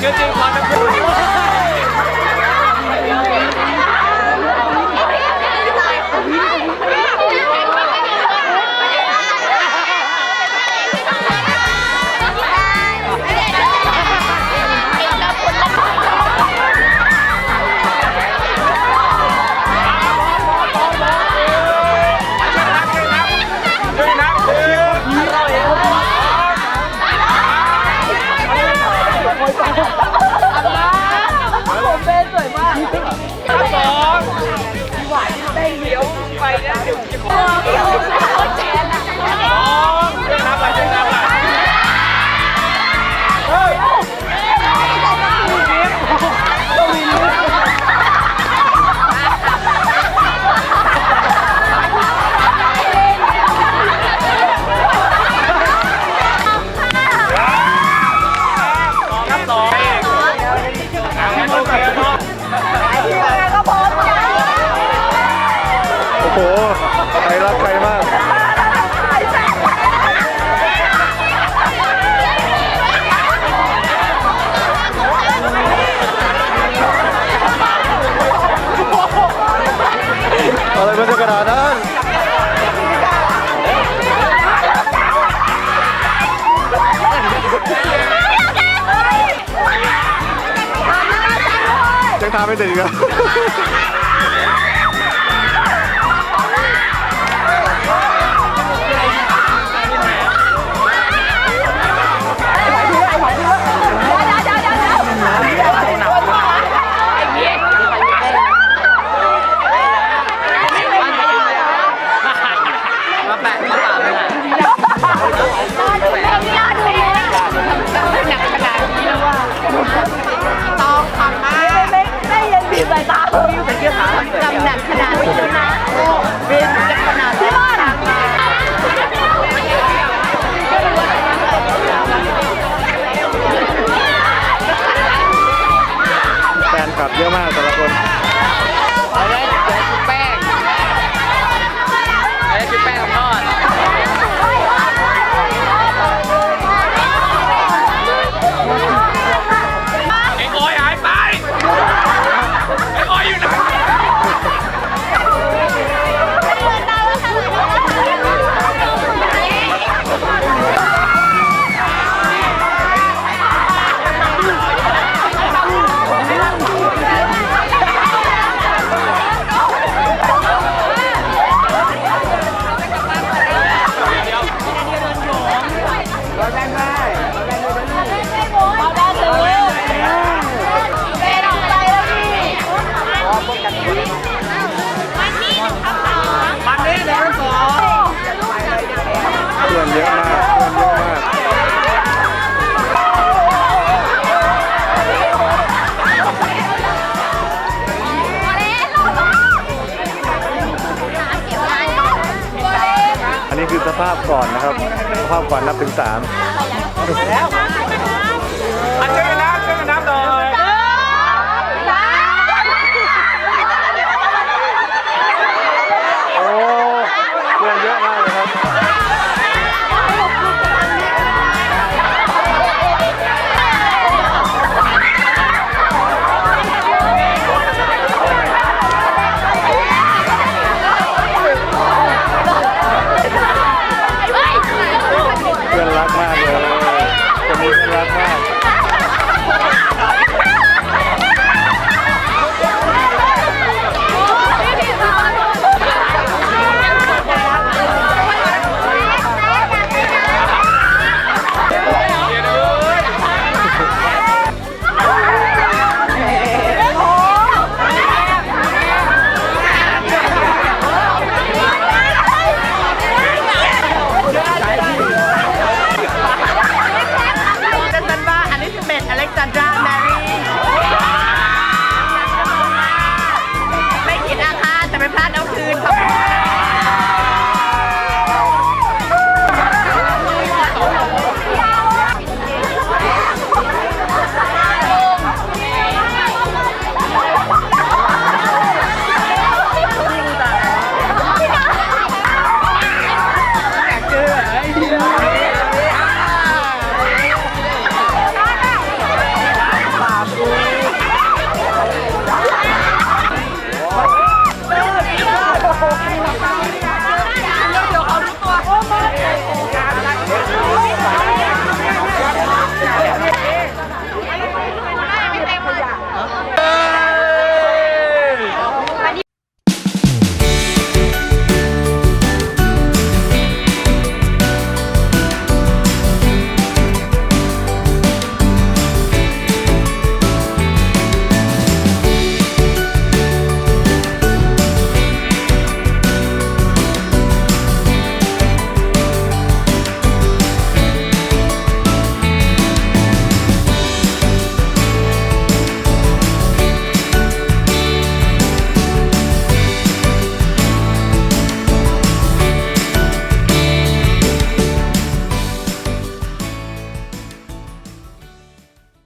ชื่อจริงพอจะพูด เต้นเดี๋ยวไปนะเดี๋ยวจะขอสองช่วยนับไปช่วยนับไปเยังทำไม่ติดกเหรอ แฟนคลับเยอะมาก คือสภาพก่อนนะครับสภาพก่อนนับถึงสามอันช่วยกันนับช่วยกันนับหน่อยโอ้เพื่อนเยอะมากเลยครับเพื่อนรักมากเลย